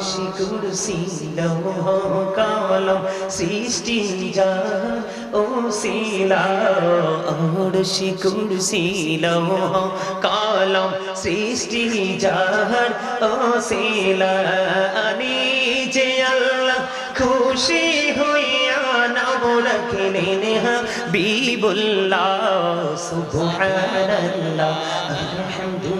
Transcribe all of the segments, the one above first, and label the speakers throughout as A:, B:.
A: আরশি কুরসি লৌহ কলম সৃষ্টি জাহান ও শিলা আরশি কুরসি লৌহ কলম সৃষ্টি জাহান ও শিলা নিজে আল্লাহ খুশি হইয়া নাম রাখলেন, হাবিবুল্লাহ, সুবহানাল্লাহ, আলহামদুলিল্লাহ।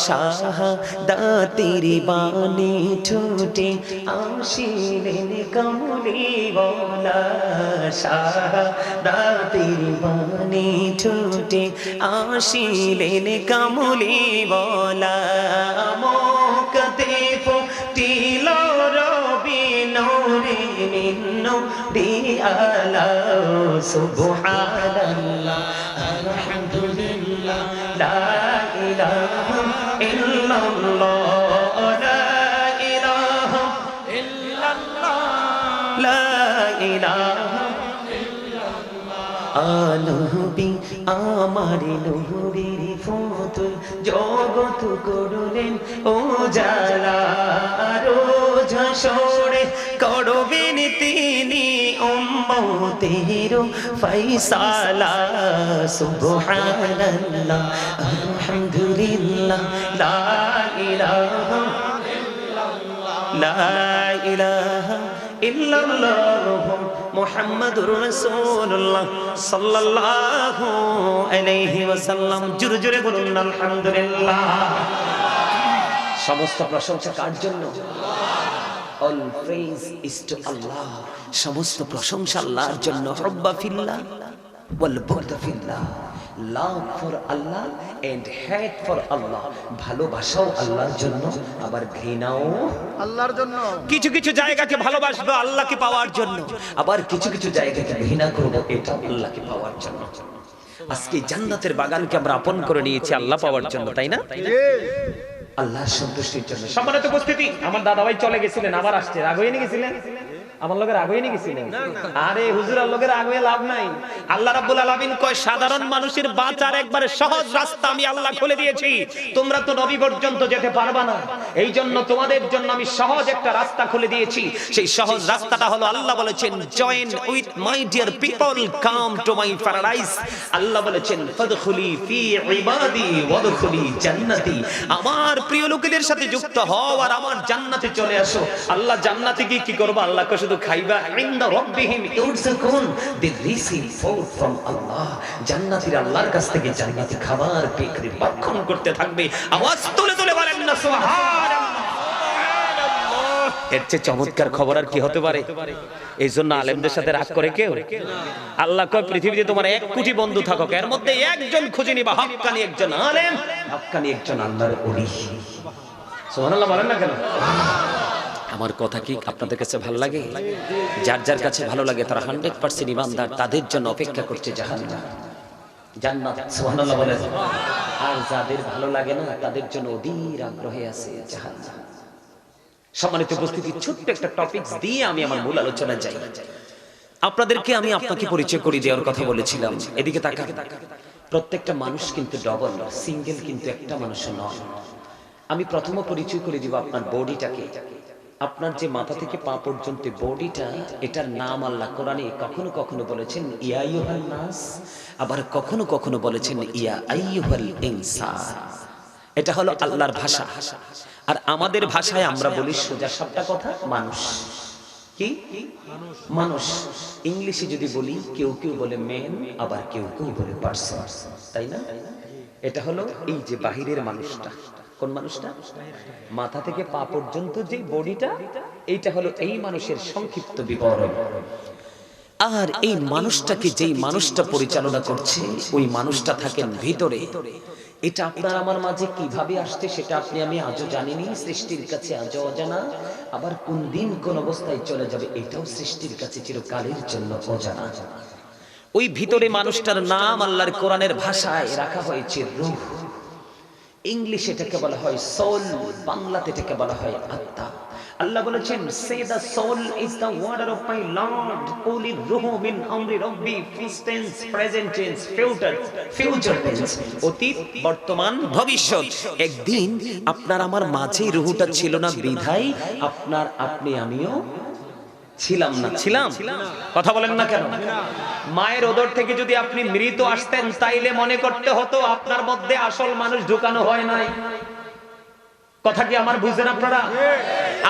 A: আশা দাতির বাণী ঠোঁটে আসিলেন কমলি বলা শাহ, দাতির বাণী আসিলেন কমলি বলা মোক দেব টিল রবি নৌরে নিন্ন দিয়ালা, সুবহানাল্লাহ। আনবি আমার নহরের ফতুল জগত করলেন ও জালা রোজ সরে করবেন তিনি উম্মতের ফৈসালা সুবহানাল্লাহ, আলহামদুলিল্লাহ, লা ইলাহা লা ইলাহা ইল্লাল্লাহ মুহাম্মাদুর রাসূলুল্লাহ সাল্লাল্লাহু আলাইহি ওয়াসাল্লাম। জোরে জোরে বলুন, আলহামদুলিল্লাহ। সমস্ত প্রশংসা কার জন্য? All praise is to Allah সমস্ত প্রশংসা আল্লাহর জন্য। হুব্বা ফিল্লাহ ওয়াল বুগদা ফিল্লাহ love for Allah and hate for Allah ভালোবাসাও আল্লাহর জন্য আবার ঘৃণাও
B: আল্লাহর জন্য।
A: কিছু কিছু জায়গাকে ভালোবাসবো আল্লাহকে পাওয়ার জন্য। আবার কিছু কিছু জায়গাকে ঘৃণা করব এটা আল্লাহকে পাওয়ার জন্য। আজকে জান্নাতের বাগানকে আমরা আপন করে নিয়েছি আল্লাহ পাওয়ার জন্য তাই না? আল্লাহ সন্তুষ্টির জন্য। সম্মানিত উপস্থিতি, আমার দাদা ভাই চলে গেছিলেন, আবার আসছে। রাগ হয়ে নিয়ে গেছিলেন? আমার লোকের রাগ নিয়ে গেছিলেন আরে হুজুর লোকের রাগ লাভ নাই। আল্লাহ রাব্বুল আলামিন কয় সাধারণ মানুষের বাঁচার একবারে সহজ রাস্তা আমি আল্লাহ খুলে দিয়েছি। তোমরা তো নবী পর্যন্ত যেতে পারবা না। এই জন্য তোমাদের জন্য আমি সহজ একটা রাস্তা খুলে দিয়েছি। সেই সহজ রাস্তাটা হলো আল্লাহ বলেছেন join with my dear people come to my paradise আল্লাহ বলেছেন ফাদখুলি ফি ইবাদি ওয়াদখুলি জান্নাতি। আমার প্রিয় লোকেদের সাথে যুক্ত হও আর আমার জান্নাতে চলে আসো। আল্লাহ জান্নাতে গিয়ে কি করবে? আল্লাহ শুধু খাইবা ইনদা রাব্বিহিম ইউরযাকুন they receive food from Allah. জান্নাতীর আল্লাহর কাছ থেকে জান্নাতি খাবার পেয়ে করে ভক্ষণ করতে থাকবে। আওয়াজ তুলে তুলে বলেন না সুবহানাল্লাহ। এর চেয়ে চমৎকার খবর আর কি হতে পারে? এই জন্য আলেমদের সাথে রাগ করে কেউ? আল্লাহ কয় পৃথিবীতে তোমার এক কোটি বন্ধু থাকুক এর মধ্যে একজন খুঁজে নিবা হক্কানি একজন আলেম। হক্কানি একজন আল্লাহর ওলি। সুবহানাল্লাহ বলেন না কেন? আমার কথা কি আপনাদের কাছে ভালো লাগে? যার যার কাছে ভালো লাগে তারা হান্ড্রেড পার্সেন্ট ইমানদার, তাদের জন্য অপেক্ষা করছে জাহান্নাম। জান্নাত, সুবহানাল্লাহ বলেন। আর যাদের ভালো লাগে না, তাদের জন্য অধীর আগ্রহে আছে জাহান্নাম। সম্মানিত উপস্থিতি, ছোট্ট একটা দিয়ে আমি আমার মূল আপনাদেরকে আমি আপনাকে পরিচয় কথা বলেছিলাম। এদিকে প্রত্যেকটা মানুষ কিন্তু ডবল সিঙ্গেল কিন্তু একটা মানুষ নয়। আমি প্রথম পরিচয় করে দিব আপনার বডিটাকে আপনার যে মাথা থেকে পা পর্যন্ত বডিটা, এটার নাম আল্লাহ কোরআনে কখনো কখনো বলেছেন, ইয়া আইয়ুহান নাস। আবার কখনো কখনো বলেছেন, ইয়া আইয়ুহাল ইনসান এটা হলো আল্লাহর ভাষা। আর আমাদের ভাষায় আমরা বলি সোজা সাপটা কথা, মানুষ। কি? মানুষ। ইংলিশে যদি বলি, কেউ কেউ বলে মেন আবার কেউ কেউ বলে পার্সন তাই না? এটা হলো এই যে বাহিরের মানুষটা। কোন মানুষটা? মাথা থেকে পা পর্যন্ত যে বডিটা, এইটা হলো এই মানুষের সংক্ষিপ্ত বিবরণ। আর এই মানুষটাকে যেই মানুষটা পরিচালনা করছে, ওই মানুষটা থাকেন ভিতরে। এটা আপনার আমার মাঝে কীভাবে আসছে সেটা আপনি আমি আজও জানিনি, সৃষ্টির কাছে আজও অজানা। আবার কোন দিন কোন অবস্থায় চলে যাবে, এটাও সৃষ্টির কাছে চিরকালের জন্য অজানা। ওই ভিতরে মানুষটার নাম আল্লাহর কোরআনের ভাষায় রাখা হয়েছে রূহ। ইংলিশ এটাকে বলা হয় সোল, বাংলাতে এটাকে বলা হয় আত্মা। আল্লাহ বলেছেন say the soul is the order of my lord. ওলি রুহু মিন আমরি রব্বি first tense, present tense, future future tense, অতীত, বর্তমান, ভবিষ্যৎ। একদিন আপনার আমার মাঝে রুহুটা ছিল না বিধাই আপনার আপনি আমিও ছিলাম না। ছিলাম। কথা বলেন না কেন? মায়ের ওদর থেকে যদি আপনি মৃত আসতেন তাইলে মনে করতে হতো আপনার মধ্যে আসল মানুষ ঢুকানো হয় নাই। কথা কি আমার বুঝছেন আপনারা?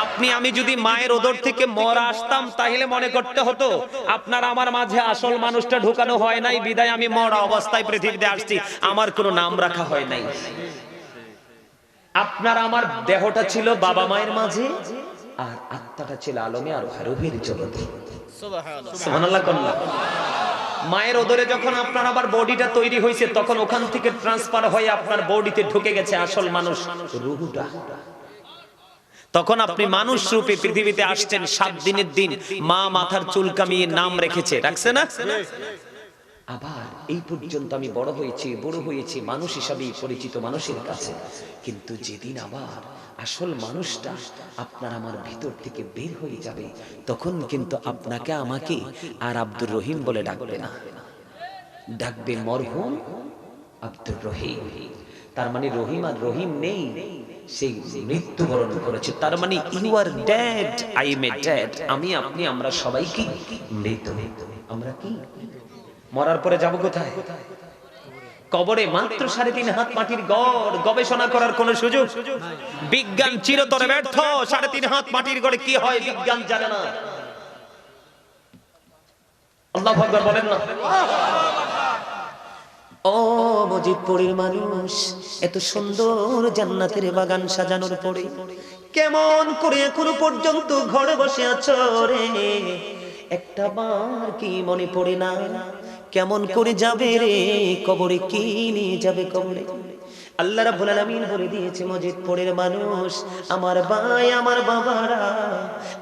A: আপনি আমি যদি মায়ের ওদর থেকে মরা আসতাম তাহলে মনে করতে হতো আপনার আমার মাঝে আসল মানুষটা ঢুকানো হয় নাই বিদায় আমি মরা অবস্থায় পৃথিবীতে আসছি আমার কোনো নাম রাখা হয় নাই। আপনার আমার দেহটা ছিল বাবা মায়ের মাঝে। আর আত্মাটা ছিল আলমে আর হারুভের জগতে। মায়ের ওদরে যখন আপনার আবার বডিটা তৈরি হয়েছে তখন ওখান থেকে ট্রান্সফার হয়ে আপনার বডিতে ঢুকে গেছে আসল মানুষ রুহুটা। তখন আপনি মানুষ রূপে পৃথিবীতে আসছেন সাত দিনের দিন মা মাথার চুল কামিয়ে নাম রেখেছে। রাখছে না? আবার এই পর্যন্ত আমি বড় হয়েছি বড় হয়েছি মানুষ হিসাবেই পরিচিত মানুষের কাছে। কিন্তু যেদিন আবার আসল মানুষটা আপনার আমার ভিতর থেকে বের হয়ে যাবে, তখন কিন্তু আপনাকে আমাকে আর আব্দুর রহিম বলে ডাকবে না। ডাকবে মরহুম আব্দুর রহিম। তার মানে রহিম আর রহিম নেই সেই মৃত্যুবরণ করেছে। তার মানে you are dead I am a dead আমি, আপনি, আমরা সবাই কি মৃত? আমরা কি? মরার পরে যাব কোথায়? কবরে মাত্র সাড়ে তিন হাত মাটির গড় গবেষণা করার কোন সুযোগ? বিজ্ঞান চিরতরে ব্যর্থ, সাড়ে তিন হাত মাটির গড়ে কি হয় বিজ্ঞান জানে না। আল্লাহ আকবার বলেন না। ও মজিদপুরের মানুষ, এত সুন্দর জান্নাতের বাগান সাজানোর পরে কেমন করে এখনও পর্যন্ত ঘরে বসে আছো রে? একটা বার কি মনে পড়ে না? কেমন করে যাবে রে? কবরে কি নিয়ে যাবে কবরে? আল্লাহ রাব্বুল আলামিন বলে দিয়েছে মজিদপুরের মানুষ, আমার ভাই, আমার বাবারা,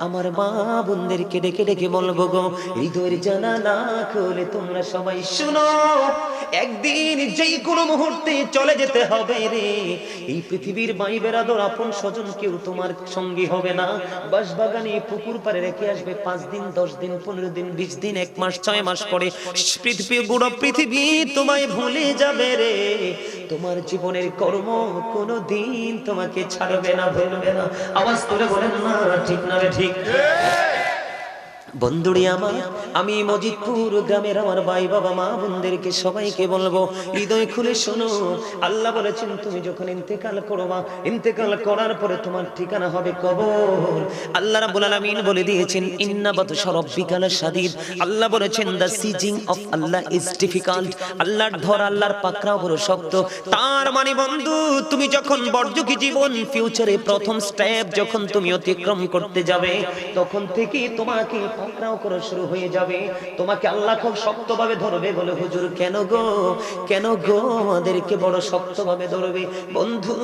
A: আমার মা বোনদেরকে ডেকে ডেকে বলব গো হৃদয়ের জানা না খুলে তোমরা সবাই শুনো, একদিন যেই কোনো মুহূর্তে চলে যেতে হবে রে। এই পৃথিবীর মাই বেরাদর আপন স্বজন কেউ তোমার সঙ্গী হবে না। বাসবাগানে পুকুর পারে রেখে আসবে পাঁচ দিন, দশ দিন, পনেরো দিন, বিশ দিন, এক মাস, ছয় মাস পরে। পৃথিবী গুড়ো পৃথিবী তোমায় ভুলে যাবে রে। তোমার জীবনের কর্ম কোনো দিন তোমাকে ছাড়বে না, ভুলবে না। আওয়াজ করে বলেন, না ঠিক না রে ঠিক। বন্ধুরি আমার, আমি মজিদপুর গ্রামের আমার ভাই বাবা, মা বোনদেরকে সবাইকে বলব, হৃদয় খুলে শোনো। আল্লাহ বলেছেন, তুমি যখন ইন্তেকাল করবা ইন্তেকাল করার পরে তোমার ঠিকানা হবে কবর। আল্লাহ রাব্বুল আলামিন বলে দিয়েছেন, ইন্না বাতশা রাব্বিকাল শাদীদ আল্লাহ বলেছেন the seizing of Allah is difficult আল্লাহর ধর, আল্লাহর পাকড়াও বড় শক্ত। তার মানে বন্ধু, তুমি যখন বর্জকি জীবন ফিউচারে প্রথম স্টেপ যখন তুমি অতিক্রম করতে যাবে, তখন থেকে তোমাকে পাকড়াও করা শুরু হয়ে যাবে। তোমাকে আল্লাহ খুব শক্তভাবে ধরবে বলে, হুজুর, কেন গো? কেন গো? আমাদেরকে বড় শক্তভাবে ধরবে। বন্ধু,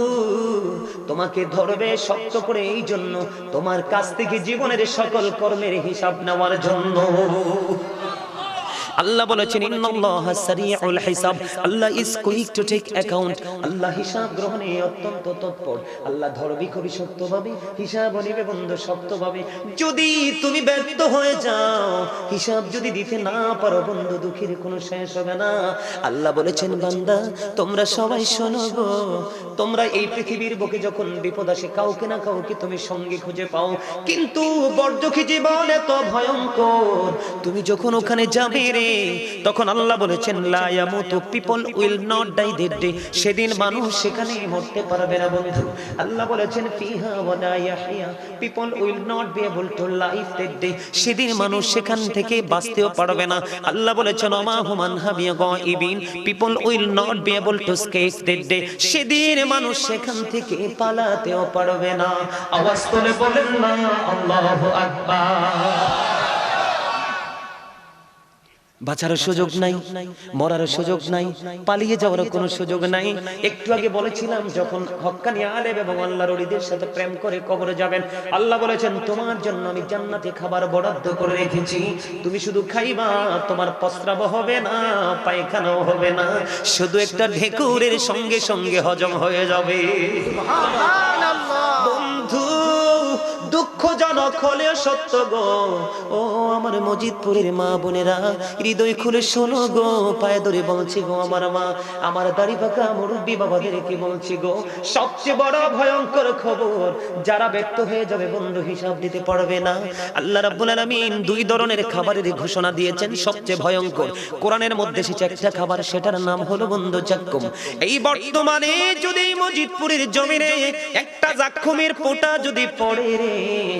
A: তোমাকে ধরবে শক্ত করে এই জন্য তোমার কাছ থেকে জীবনের সকল কর্মের হিসাব নেওয়ার জন্য। আল্লাহ বলেছেন, ইন্নাল্লাহা সারিউল হিসাব। Allah is quick to take account আল্লাহ হিসাব গ্রহণে অত্যন্ত তৎপর। আল্লাহ ধরবি খুবই শক্তভাবে হিসাব নিবে বন্ধু শক্তভাবে যদি তুমি ব্যর্থ হয়ে যাও, হিসাব যদি দিতে না পারো, বন্ধু, দুঃখের কোনো শেষ হবে না। আল্লাহ বলেছেন, বান্দা, তোমরা সবাই শোনো গো। তোমরা এই পৃথিবীর বুকে যখন বিপদ আসে, কাউকে না কাউকে তুমি সঙ্গে খুঁজে পাও। কিন্তু বর্জকি জীবন এত ভয়ঙ্কর? তুমি যখন ওখানে যাবে রে তখন আল্লাহ বলেছেন people will not die that day. সেদিন মানুষ সেখানে মরতে পারবে না, বন্ধু। আল্লাহ বলেছেন will not be to life day. সেদিন মানুষ সেখান থেকে বাঁচতেও পারবে না। আল্লাহ বলেছেন people will not be day. সেদিন মানুষ সেখান থেকে পালাতেও পারবে না। আওয়াজ বলেন না আকবার। বাঁচার সুযোগ নাই মরার সুযোগ নাই, পালিয়ে যাওয়ার কোনো সুযোগ নাই। একটু আগে বলেছিলাম, যখন হক্কানি আলেম এবং আল্লাহর ওলিদের সাথে প্রেম করে কবরে যাবেন, আল্লাহ বলেছেন, তোমার জন্য আমি জান্নাতে খাবার বরাদ্দ করে রেখেছি। তুমি শুধু খাইবা, তোমার প্রস্রাব হবে না, পায়খানাও হবে না। শুধু একটা ঢেকুরের সঙ্গে সঙ্গে হজম হয়ে যাবে। বন্ধু হলেও সত্য গো। ও আমার মজিদপুরের মা বোনেরা, হৃদয় খুলে শোনো গো, পায়ে ধরে বলছি গো আমার মা, আমার দাড়ি মুরব্বী বলছি গো? সবচেয়ে বড় ভয়ঙ্কর খবর, যারা ব্যক্ত হয়ে যাবে বন্ধু হিসাব দিতে পারবে না। আল্লাহ রাব্বুল আলামিন দুই ধরনের খাবারের ঘোষণা দিয়েছেন সবচেয়ে ভয়ঙ্কর। কোরআনের মধ্যে এসেছে একটা খাবার, সেটার নাম হলো বন্ধু জাক্কুম। এই বর্তমানে যদি মজিদপুরের জমিনে একটা জাক্কুমের পোটা যদি পড়ে রে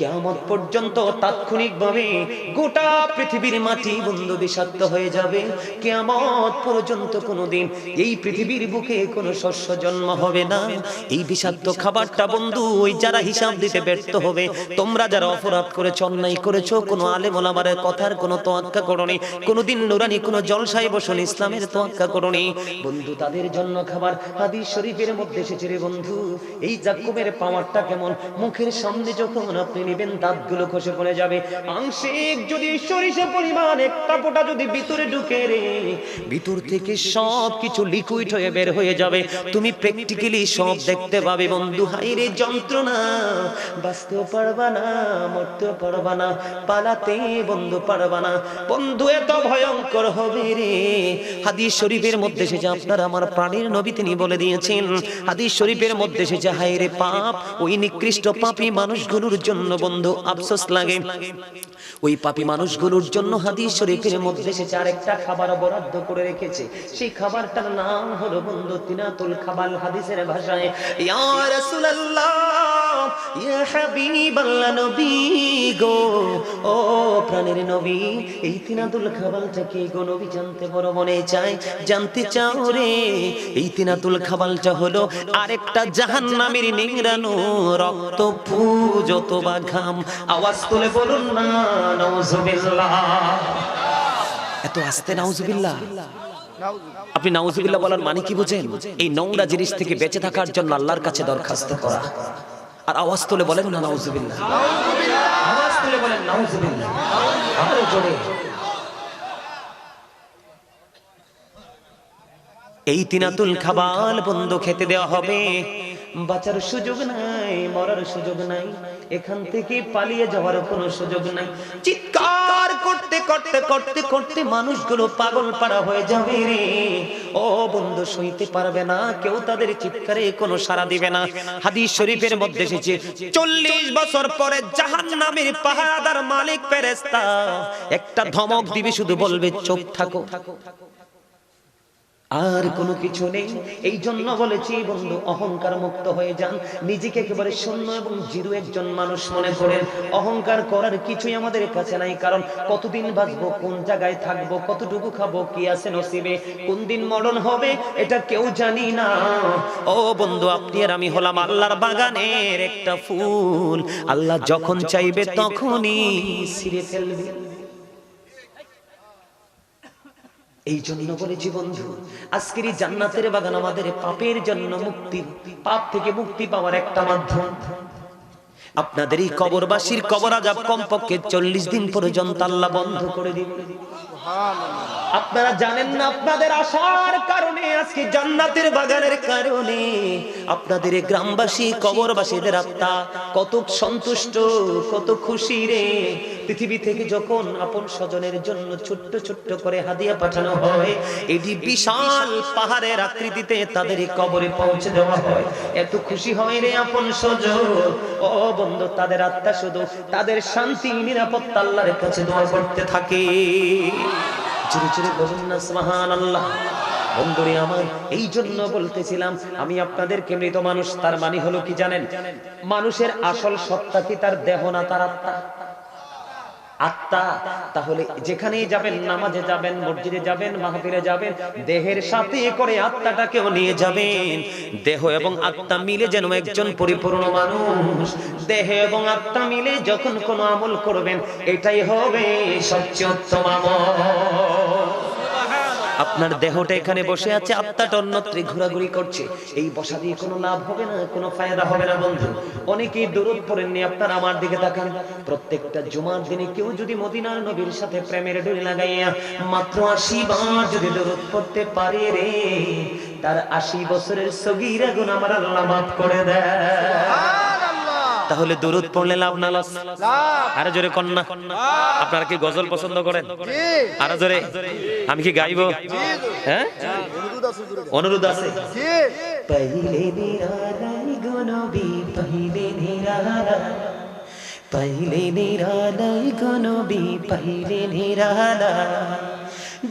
A: কেমন পর্যন্ত তাৎক্ষণিকভাবে গোটা পৃথিবীর মাটি বন্ধু বিষাক্ত হয়ে যাবে। কেমন পর্যন্ত কোনোদিন এই পৃথিবীর বুকে কোনো শস্য জন্ম হবে না। এই বিষাক্ত খাবারটা বন্ধু, ওই যারা হিসাব দিতে ব্যর্থ হবে, তোমরা যারা অপরাধ করেছ, অন্যায় করেছ, কোনো আলেম ওলামারের কথার কোনো তোয়াক্কা করনি, কোনোদিন নুরানি, কোনো জলসায় বসন, ইসলামের তোয়াক্কা করনি। বন্ধু, তাদের জন্য খাবার হাদিস শরীফের মধ্যে এসেছে রে বন্ধু। এই জাকুমের পাওয়ারটা কেমন? মুখের সামনে যখন আপনি নেবেন, দাঁতগুলো খসে পড়ে যাবে। আংশিক যদি সরিষা পরিমাণ, একটা ফোঁটা যদি ভিতরে ঢুকে রে, ভিতর থেকে সব কিছু লিকুইড হয়ে বের হয়ে যাবে। তুমি প্র্যাকটিক্যালি সব দেখতে পাবে, বন্ধু। হাইরে যন্ত্রণা। বাঁচতেও পারবা না, মরতেও পারবা না, পালাতে বন্ধু পারবা না। বন্ধু, এত ভয়ঙ্কর হবে রে। হাদিস শরীফের মধ্যে সে যে আপনার আমার প্রাণীর নবী তিনি বলে দিয়েছেন। হাদিস শরীফের মধ্যে এসেছে হাইরে পাপ, ওই নিকৃষ্ট পাপী মানুষগুলোর জন্য বন্ধু আফসোস লাগে। ওই পাপী মানুষগুলোর জন্য হাদিস শরীফের মধ্যে এসেছে আরেকটা খাবার বরাদ্দ করে রেখেছে। সেই খাবারটার নাম হলো বন্ধু তিনাতুল খাবাল হাদিসের ভাষায়, ইয়া রাসূলুল্লাহ, ইয়া হাবিবাল্লাহ নবী গো, ও প্রাণের নবী, এই তিনাতুল খাবালটা কি গো নবী জানতে বড় মনে চায়, জানতে চাও রে, এই তিনাতুল খাবালটা হলো আরেকটা জাহান্নামের নিংরানো রক্ত পুজ অথবা ঘাম আওয়াজ তুলে বলুন না, নাউজুবিল্লাহ। এত আস্তে নাউজুবিল্লাহ। আপনি নাউজুবিল্লাহ বলার মানে কি বুঝেন? এই নোংরা জিনিস থেকে বেঁচে থাকার জন্য আল্লাহর কাছে দরখাস্ত করা। আর আওয়াজ তুলে বলেন না, নাউজুবিল্লাহ। আওয়াজ তুলে বলেন, নাউজুবিল্লাহ। আরও জোরে। এই তিনাতুল খাবাল বন্ধ খেতে দেওয়া হবে। বাঁচার সুযোগ নাই, মরার সুযোগ নাই, এখান থেকে পালিয়ে যাওয়ার কোনো সুযোগ নাই। চিৎকার করতে করতে করতে করতে মানুষগুলো পাগল পাড়া হয়ে যাবে রে। ও বন্ধু, সইতে পারবে না, কেউ তাদের চিৎকারে কোনো সাড়া দিবে না। হাদিস শরীফের মধ্যে এসেছে, চল্লিশ বছর পরে জাহান নামের পাহারাদার মালিক ফেরেস্তা একটা ধমক দিবে, শুধু বলবে চোখ থাকো। আর কোনো কিছু নেই। এই জন্য বলেছি বন্ধু অহংকার মুক্ত হয়ে যান। নিজেকে একেবারে শূন্য এবং জিরো একজন মানুষ মনে করেন। অহংকার করার কিছুই আমাদের কাছে নাই কারণ কতদিন বাঁচবো কোন জায়গায় থাকব কতটুকু খাব কি আছে নসিবে কোন দিন মরণ হবে এটা কেউ জানি না। ও বন্ধু আপনি আর আমি হলাম আল্লাহর বাগানের একটা ফুল। আল্লাহ যখন চাইবে তখনই ছিঁড়ে ফেলবে। এই জন্য বলেছি বন্ধু, আজকের জান্নাতের বাগান আমাদের পাপের জন্য মুক্তি, পাপ থেকে মুক্তি পাওয়ার একটা মাধ্যম। আপনাদের এই কবরবাসীর কবর আজাব কমপক্ষে চল্লিশ দিন পর্যন্ত আল্লাহ বন্ধ করে দিবেন। আপনারা জানেন না আপনাদের আসার কারণে আজকে জান্নাতের বাগানের কারণে আপনাদের গ্রামবাসী, কবরবাসীদের আত্মা কত সন্তুষ্ট, কত খুশি রে। পৃথিবী থেকে যখন আপন স্বজনের জন্য ছোট্ট ছোট্ট করে হাদিয়া পাঠানো হয়, এটি বিশাল পাহাড়ের আকৃতিতে তাদের কবরে পৌঁছে দেওয়া হয়। এত খুশি হয় রে আপন স্বজন। ও বন্ধু, তাদের আত্মা শুধু তাদের শান্তি, নিরাপত্তা আল্লাহর কাছে দোয়া করতে থাকে। জোরে জোরে বলুন না, সুবহানাল্লাহ। বন্ধুরে আমার এই জন্য বলতেছিলাম, আমি আপনাদেরকে মৃত মানুষ, তার মানে হলো কি জানেন? মানুষের আসল সত্তা কি তার দেহ না তার আত্মা? আত্মা, তাহলে যেখানেই যাবেন, নামাজে যাবেন, মসজিদে যাবেন, মাহফিলে যাবেন, দেহের সাথে করে আত্মাটাকেও নিয়ে যাবেন। দেহ এবং আত্মা মিলে যেন একজন পরিপূর্ণ মানুষ। দেহ এবং আত্মা মিলে যখন কোনো আমল করবেন, এটাই হবে সবচেয়ে উত্তম আমল। আপনার দেহটা এখানে বসে আছে, আত্মাটা অন্যত্রে ঘোরাঘুরি করছে। এই বসা দিয়ে কোনো লাভ হবে না, কোনো ফায়দা হবে না, বন্ধু। অনেকেই দূরত পড়েননি আপনার আমার দিকে তাকান। প্রত্যেকটা জুমার দিনে কেউ যদি মদিনার নবীর সাথে প্রেমের ডুরি লাগাইয়া মাত্র আশি বার যদি দূরত পড়তে পারে রে, তার আশি বছরের সগিরা গুণ আমার আল্লাহ মাফ করে দেয়। তাহলে দরুদ পড়লে লাভ না লস? আরে জোরে কন্যা। আপনারা কি গজল পছন্দ করেন? আরে জোরে। আমি কি গাইব? হ্যাঁ? অনুরোধ আছে পहिले निरालाई নাই पहिले निरालाई पहिले निरालाई गुनबी पहिले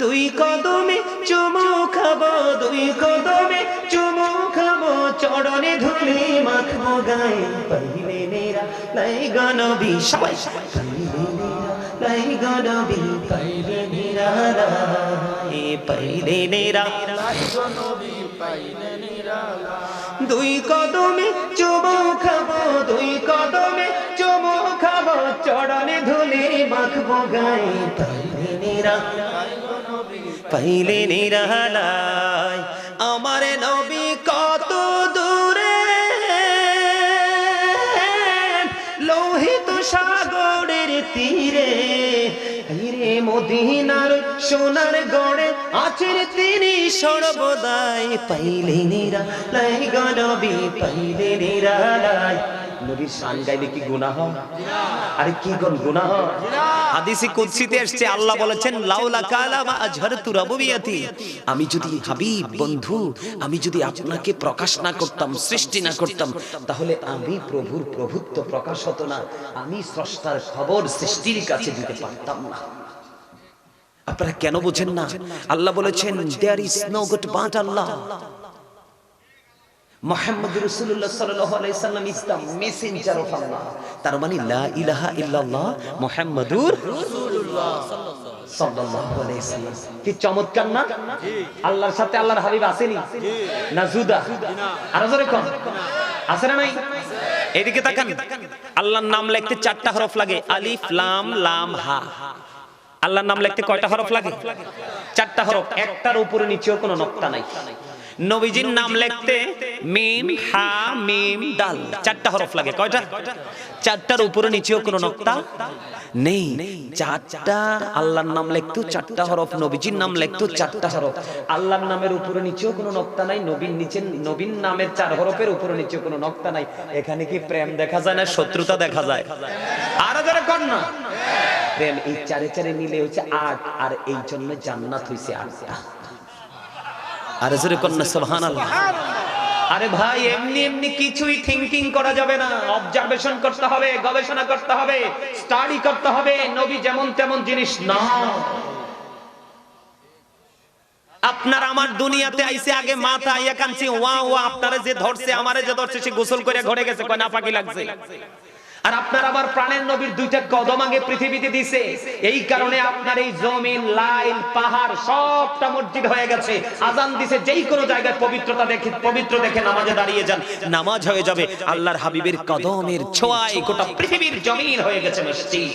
A: দুই কদমে চুমু খাব, দুই কদমে চুমু খাব, চরণে ধুলি মাখবো গায়ে। পাইলে নেরা লাই গনবি সবাই সবাই। লাই গনবি পাইলে নেরা মেরা পাইলে নেরা লাই গনবি পাইলে নেরা দুই কদমে চুমু খাব, দুই কদমে চুমু খাব, চরণে ধুলি মাখবো গায়ে। পাইলে নেরা মেরা পাইলে নিরালায়। আমার নবী কত দূরে? লোহিত সাগরের তীরে। তীরে মদিনার সোনার গড়ে আছেন তিনি সর্বদাই। পাইলে নিরা লাই গনবি পাইলে নিরা লাই নবীর শান গাইলে কি গুনাহ? আরে কি কোন গুনাহ? হাদিসে কুদসিতে এসেছে, আল্লাহ বলেছেন, লাউলা কালামা আজহারতু রাবুবিয়াতি। আমি যদি হাবিব, বন্ধু, আমি যদি আপনাকে প্রকাশ না করতাম, সৃষ্টি না করতাম, তাহলে আমি প্রভুর প্রভুত্ব প্রকাশ হতো না। আমি স্রষ্টার খবর সৃষ্টির কাছে দিতে পারতাম না। আপনারা কেন বোঝেন না? আল্লাহ বলেছেন there is no god but Allah Mohammad তার মানে সাল্লাম। কি চমৎকার না? আল্লাহর সাথে আল্লাহর হাবিব আসেনি? না জুদা? আর জোরে আছে না নাই? এদিকে তাকান। আল্লাহর নাম লিখতে চারটা হরফ লাগে। আলিফ, লাম লাম, হা। আল্লাহর নাম লিখতে কয়টা হরফ লাগে? চারটা হরফ। একটার উপরে নিচেও কোনো নকতা নাই। নবীজির নাম লিখতে মিম, হা, মিম, দাল। চারটা হরফ লাগে। কয়টা? চারটার উপরে নিচেও কোনো নকতা নেই। চারটা আল্লাহর নাম লিখতো চারটা হরফ, নবীজির নাম লিখতো চারটা হরফ। আল্লাহর নামের উপরে নিচেও কোনো নকতা নাই নবীন নিচে নবীন নামের চার হরফের উপরে নিচেও কোনো নক্তা নাই। এখানে কি প্রেম দেখা যায় না, শত্রুতা দেখা যায়? আর যারা কর না। প্রেম এই চারে চারে মিলে হচ্ছে আট, আর এই জন্য জান্নাত হইছে আটটা। আরে জোরে কন্যা সুবহানাল্লাহ। আরে ভাই এমনি এমনি কিছুই থিংকিং করা যাবে না। অবজারভেশন করতে হবে গবেষণা করতে হবে স্টাডি করতে হবে নবী যেমন তেমন জিনিস না। আপনার আমার দুনিয়াতে আইছে আগে মাথা আইয়া কানছি ওয়া ওয়া আপনারে যে ধরছে আমারে যে ধরছে সে গোসল করে ঘরে গেছে কয় না পাকি লাগছে। আর আপনার আবার প্রাণের নবীর দুইটা কদম আগে পৃথিবীতে দিছে। এই কারণে আপনার এই জমিন লাইন পাহাড় সবটা মসজিদ হয়ে গেছে। আজান দিছে যেই কোনো জায়গায় পবিত্রতা দেখে পবিত্র দেখে নামাজে দাঁড়িয়ে যান। নামাজ হয়ে যাবে। আল্লাহর হাবিবের কদমের ছোঁয়ায় গোটা পৃথিবীর জমিন হয়ে গেছে মসজিদ।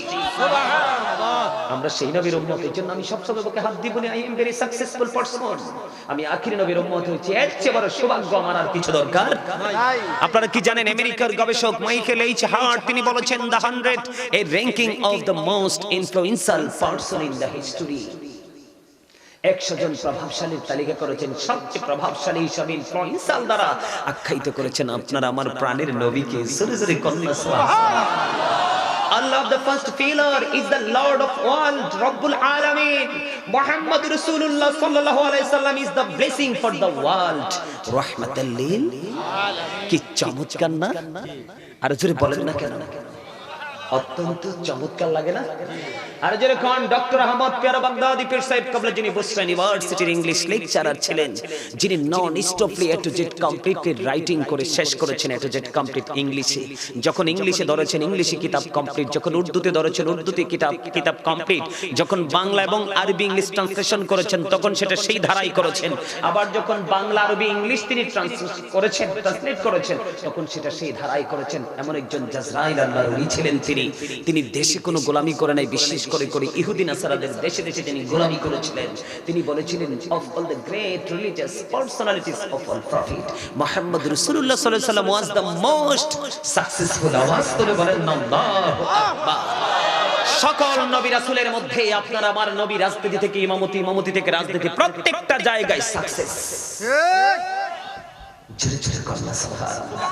A: আমরা সেই নবীর উম্মত এই জন্য আমি সবসময় বুকে হাত দিব না। I am very successful person আমি আখিরি নবীর উম্মত হয়েছি। এর চেয়ে বড় সৌভাগ্য আমার আর কিছু দরকার আপনারা কি জানেন আমেরিকার গবেষক মাইকেল এইচ হার্ট তিনি বলেছেন the hundred a ranking of the most influential person in the history একশো জন প্রভাবশালীর তালিকা করেছেন, সবচেয়ে প্রভাবশালী হিসাবে ইনফ্লুয়েন্সাল দ্বারা আখ্যায়িত করেছেন আপনারা আমার প্রাণের নবীকে। সুরে সুরে কন্যা Allah the first pillar is the Lord of all, Rabbul Alameen. Muhammad Rasulullah sallallahu alayhi wasallam is the blessing for the world. Rahmatan lil কি চমৎকার না আর জোরে বলেন না কেন অত্যন্ত চমৎকার লাগে না? আর যেরকম ডক্টর আহমদ পেয়ারা বাগদাদি পীর সাহেব কবলা যিনি বুসরা ইউনিভার্সিটির ইংলিশ লেকচারার ছিলেন, যিনি non stoply A to Z completely writing করে শেষ করেছেন এ টু জেড কমপ্লিট ইংলিশে। যখন ইংলিশে ধরেছেন, ইংলিশে কিতাব কমপ্লিট যখন উর্দুতে ধরেছেন, উর্দুতে কিতাব কিতাব কমপ্লিট যখন বাংলা এবং আরবি ইংলিশ ট্রান্সলেশন করেছেন, তখন সেটা সেই ধারাই করেছেন। আবার যখন বাংলা, আরবি, ইংলিশ তিনি ট্রান্সলেট করেছেন ট্রান্সলেট করেছেন, তখন সেটা সেই ধারাই করেছেন। এমন একজন জাজরাইল আল্লাহর ছিলেন তিনি। তিনি। দেশে কোনো গোলামি করে নাই বিশেষ করে করে ইহুদি নাসারাদের দেশে দেশে তিনি গোলামি করেছিলেন। তিনি বলেছিলেন of all the great religious personalities of all prophet Muhammad রাসূলুল্লাহ সাল্লাল্লাহু আলাইহি ওয়াসাল্লাম ওয়াজ দ্য মোস্ট সাকসেসফুল আওয়াজ করে বলেন আল্লাহু আকবার। সকল নবী রাসূলের মধ্যে আপনার আমার নবী রাজনীতি থেকে ইমামতি ইমামতি থেকে রাজনীতি প্রত্যেকটা জায়গায় সাকসেস জোরে জোরে সুবহানাল্লাহ।